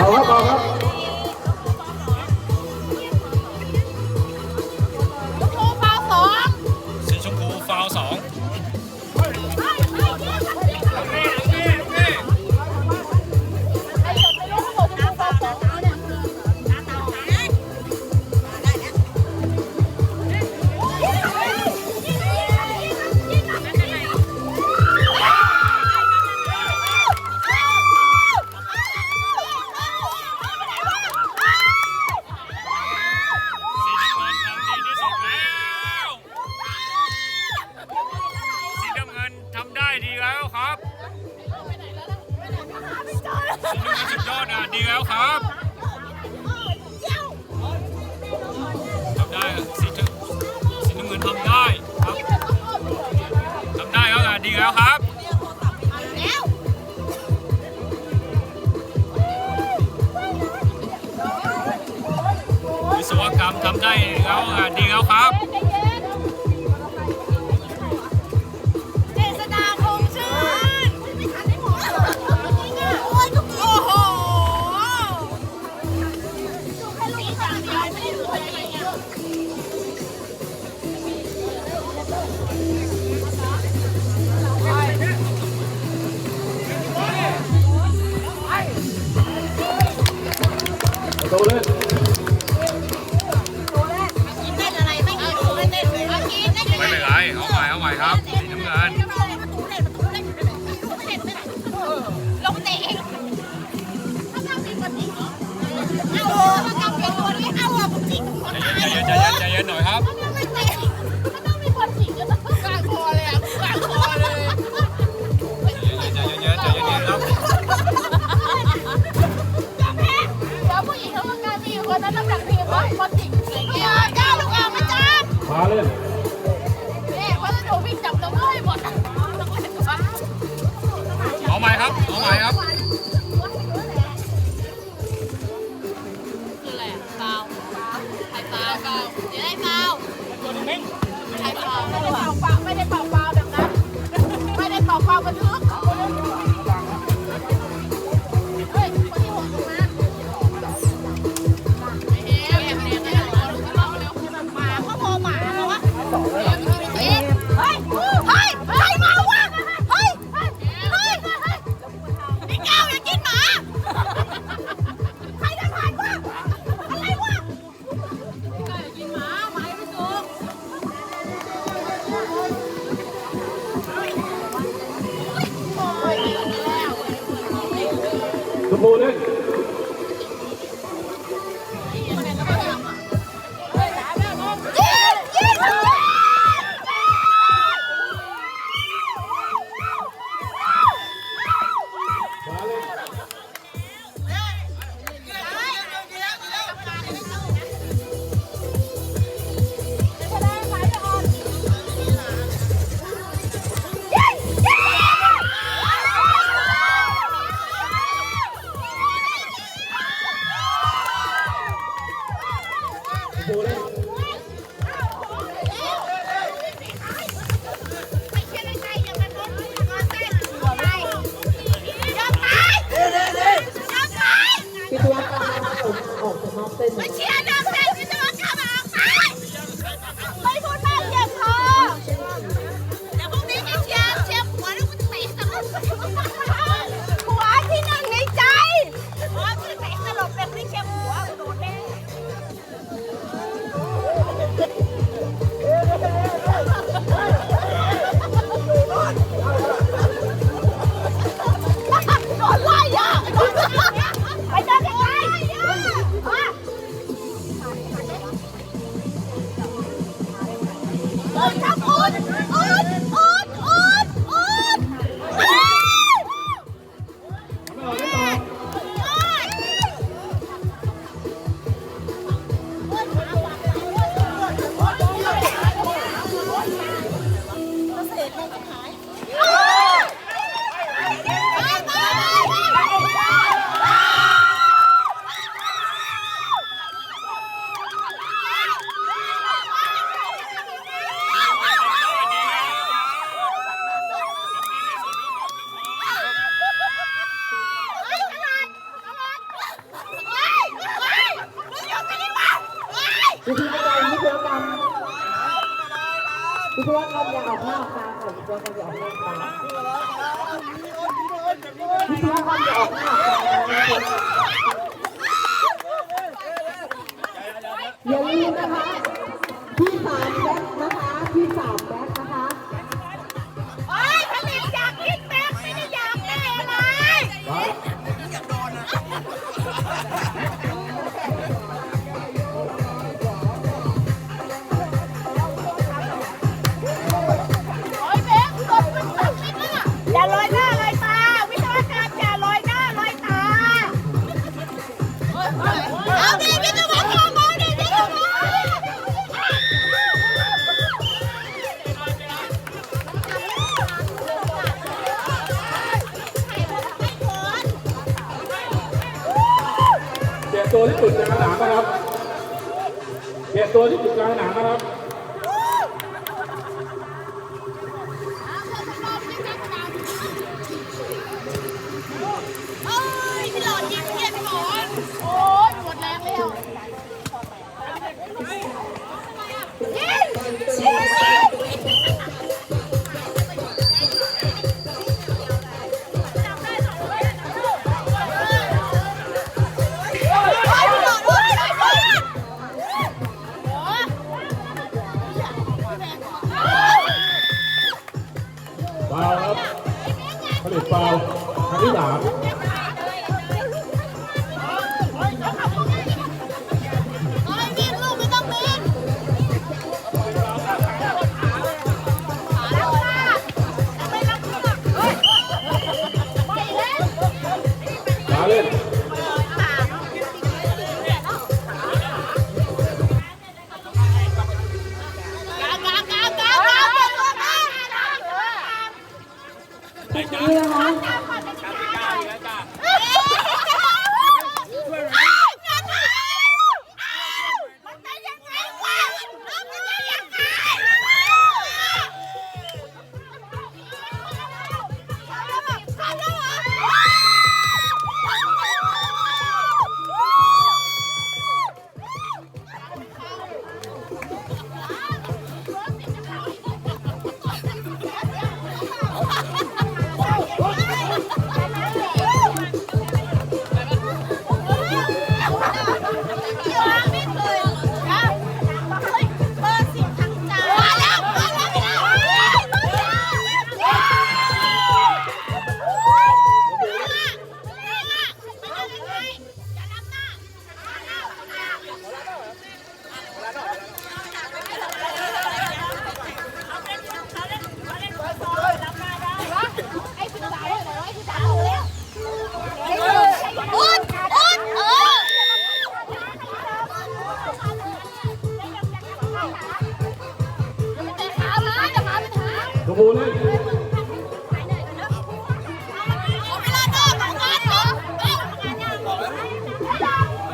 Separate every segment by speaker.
Speaker 1: 好，好，好好。 ทำ
Speaker 2: ใจได้
Speaker 3: แล้วดีแล้ว
Speaker 1: ครับ trời ơi trời ơi Mourão. Né? น้
Speaker 3: อ
Speaker 4: ง
Speaker 2: โมเล
Speaker 1: ย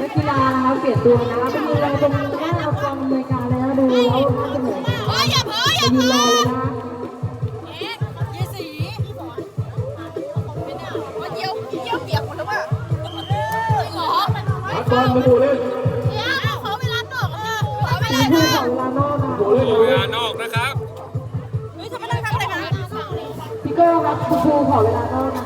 Speaker 5: นักกีฬาเปลี่ยนตัวนะคเป็น
Speaker 1: มือ
Speaker 2: เรา
Speaker 1: เป็นหน้าเรากองบริกา
Speaker 6: รแล้ว
Speaker 1: ดูแล้วจะเหมือย่
Speaker 2: น
Speaker 1: เป็นมือ
Speaker 2: เรา
Speaker 1: เยี่ยนะ
Speaker 4: บ
Speaker 2: อลมาดูเล่นขอเวลาตกขอเวลา
Speaker 1: ตกขอเว
Speaker 2: ลาตก 我出รักทุ
Speaker 1: ก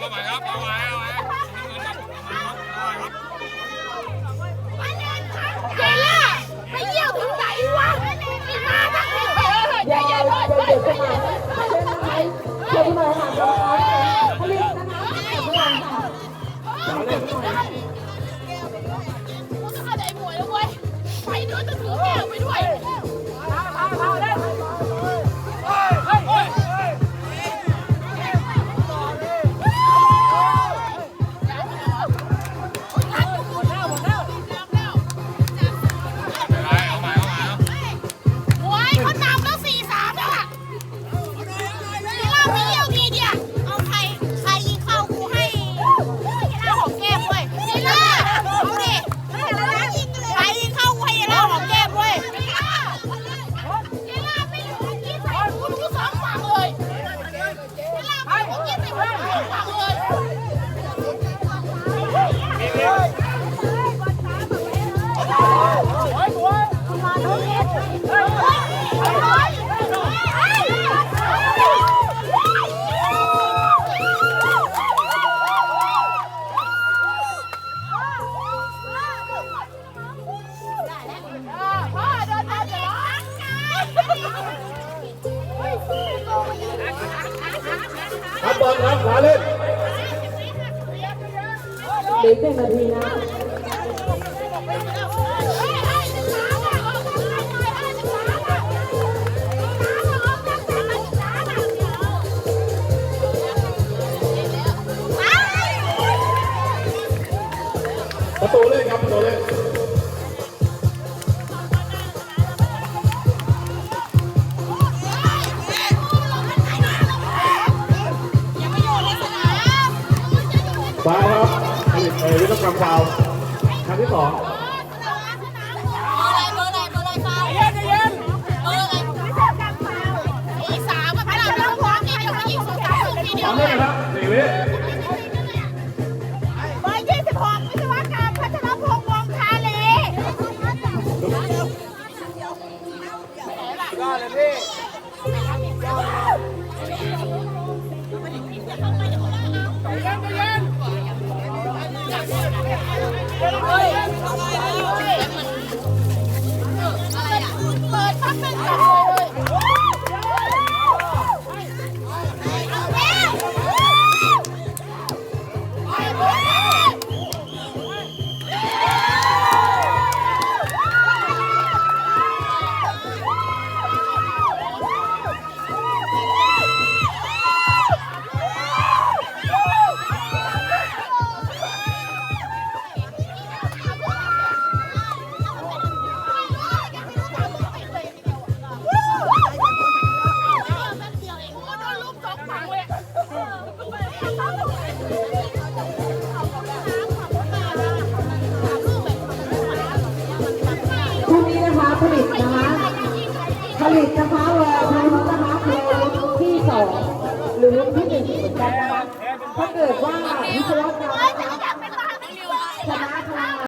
Speaker 1: วิศวกรร
Speaker 7: ป
Speaker 1: ตู
Speaker 2: แร
Speaker 3: กค
Speaker 7: รับประ
Speaker 2: ตูแรกซ้ครั
Speaker 4: บผลิตเอวิท
Speaker 2: ยกรรมฟาว
Speaker 4: ครั้
Speaker 2: ง
Speaker 1: ที่สอง